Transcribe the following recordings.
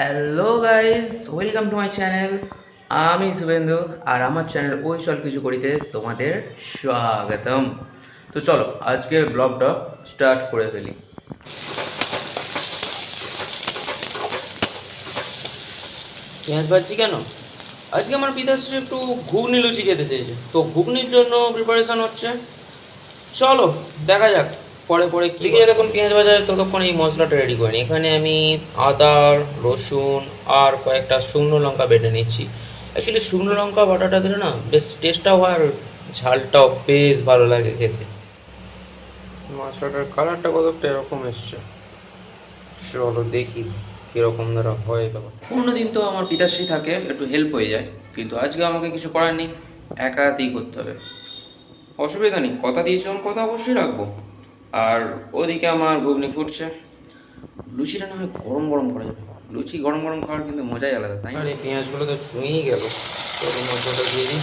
Hello guys welcome to my channel আমি শুভেন্দু আর আমার channel ওই সব কিছু করিতে তোমাদের স্বাগতম। তো চলো, আজকের ব্লগটা স্টার্ট করে ফেলি। পেঁয়াজ ভাজছি কেন? আজকে আমার পিতাশ্রী একটু ঘুগনি লুচি খেতে চেয়েছে। তো ঘুগনির জন্য প্রিপারেশন হচ্ছে। চলো, দেখা যাক। পরে পরে কি দেখি যতক্ষণ পেঁয়াজ ভাজা ততক্ষণ এই মশলাটা রেডি করে নিই এখানে আমি আদা রসুন আর কয়েকটা শুকনো লঙ্কা বেটে নিচ্ছি। অ্যাকচুয়ালি শুকনো লঙ্কা বাটাটা দিলে না বেশ টেস্টটাও হয় আর ঝালটাও বেশ ভালো লাগে খেতে। মশলাটার কালারটা কতটা এরকম এসছে? চলো দেখি কীরকম ধরা হয় ব্যাপার অন্য দিন তো আমার পিতাশ্রী থাকে একটু হেল্প হয়ে যায়। কিন্তু আজকে আমাকে কিছু করার নেই একা হাতেই করতে হবে। অসুবিধা নেই কথা দিয়েছিলাম কথা অবশ্যই রাখব। আর ওদিকে আমার ঘুগনি ফুটছে। লুচিটা না হয় গরম গরম করা যাবে। লুচি গরম গরম খাওয়ার কিন্তু মজাই আলাদা, তাই আর এই পেঁয়াজগুলো তো শুয়েই গেল। গরম মশলাটা দিয়ে দিই।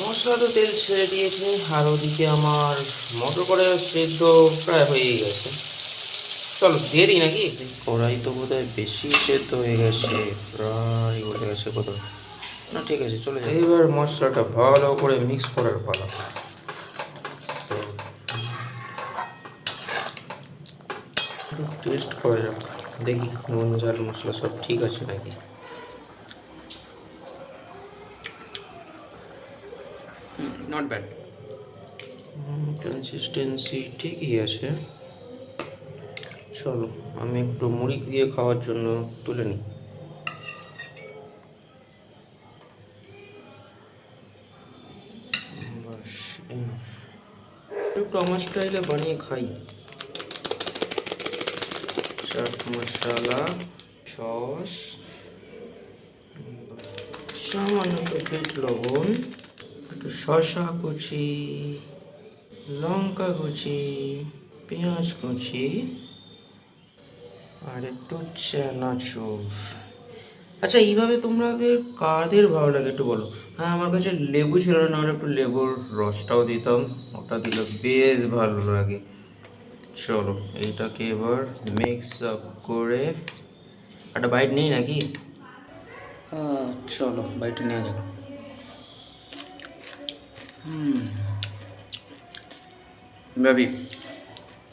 মশলা তো তেল ছেড়ে দিয়েছে, আর ওদিকে আমার মটর করে সেদ্ধ প্রায় হয়েই গেছে। চলো দেরি নাকি? কড়াই তো বোধ হয় বেশি সেদ্ধ হয়ে গেছে প্রায় হয়ে গেছে কত না ঠিক আছে চলে যাই এবার মশলাটা ভালো করে মিক্স করার পালা। টেস্ট করা যাক। দেখি নুন ঝাল মশলা সব ঠিক আছে নাকি? নট ব্যাড কনসিস্টেন্সি ঠিকই আছে। চলো, আমি একটু মুড়ি দিয়ে খাওয়ার জন্য তুলে নিই। একটু আমার স্টাইলে বানিয়ে খাই। চাট মশলা, সস সামান্য পেট লবণ, একটু শসা কুচি, লঙ্কা কুচি, পেঁয়াজ কুচি। আর একটু চানাচুর আচ্ছা এইভাবে তোমাদের কাদের ভালো লাগে একটু বলো? হ্যাঁ আমার কাছে লেবু ছিল না আমরা একটু লেবুর রসটাও দিতাম, ওটা দিলে বেশ ভালো লাগে। চলো, এইটাকে এবার মিক্স আপ করে, একটা বাইট নেই নাকি? চলো বাইটটা নেওয়া যাক। হুম। ভাবি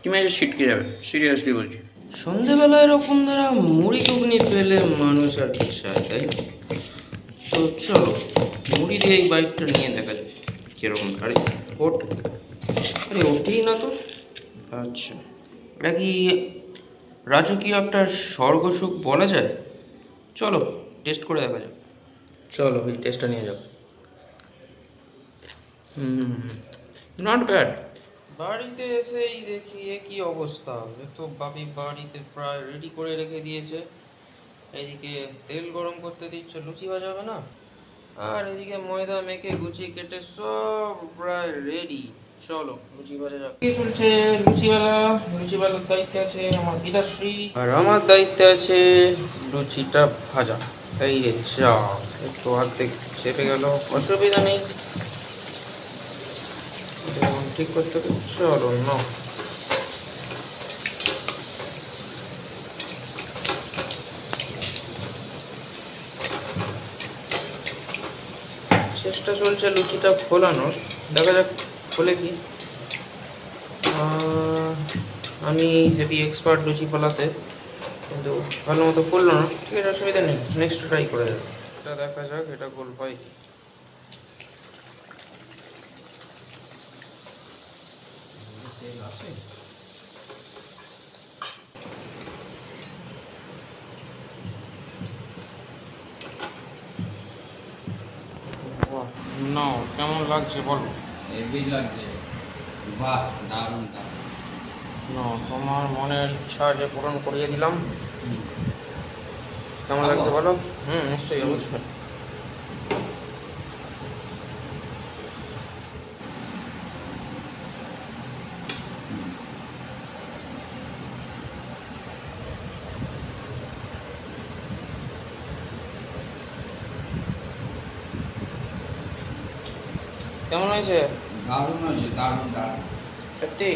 তুমি আজ ছিটকে যাবে? সিরিয়াসলি বলছি। সন্ধেবেলা এরকম দ্বারা মুড়ি ঘুগনি পেলে মানুষ আর কি চায় তাই না? তো চলো, মুড়ি দিয়ে এই বাইকটা নিয়ে দেখা যাক কীরকম আরে ওট। আরে ওঠেই না তো? আচ্ছা। এটা কি রাজকীয় একটা স্বর্গসুখ বলা যায়? চলো টেস্ট করে দেখা যাক। চলো, এই টেস্টটা নিয়ে যাও। হুম নট ব্যাড বাড়িতে এসেই দেখি কি অবস্থা। এ তো বাপি বাড়িতে প্রায় রেডি করে রেখে দিয়েছে। এদিকে তেল গরম করতে দিচ্ছে, লুচি ভাজাবে না? আর এদিকে ময়দা মেখে গুচি কেটে সব প্রায় রেডি চলো, লুচি ভাজা যাক। কি চলছে লুচিওয়ালা? লুচিওয়ালার দায়িত্বে আছে আমার পিতাশ্রী আর আমার দায়িত্বে আছে লুচিটা ভাজা। এই যে চা একটু অর্ধেক চেপে গেল। অসুবিধা নেই। ঠিক করতে চলো না চেষ্টা চলছে লুচিটা ফোলানোর। দেখা যাক, ফোলে কি? আমি হেভি এক্সপার্ট লুচি ফোলাতে, কিন্তু ভালো মতো করল না। ঠিক আছে, অসুবিধা নেই। নেক্সট ট্রাই করে যাক এটা দেখা যাক, এটা গোল হয় কি না কেমন লাগছে বলো? হেভি লাগছে। বাহ দারুণ দারুণ। না তোমার মনের ইচ্ছা যে পূরণ করিয়ে দিলাম। কেমন লাগছে বলো? হুম নিশ্চয়ই অবশ্যই। কেমন হয়েছে? দারুণ হয়েছে দারুণ দারুণ। সত্যি?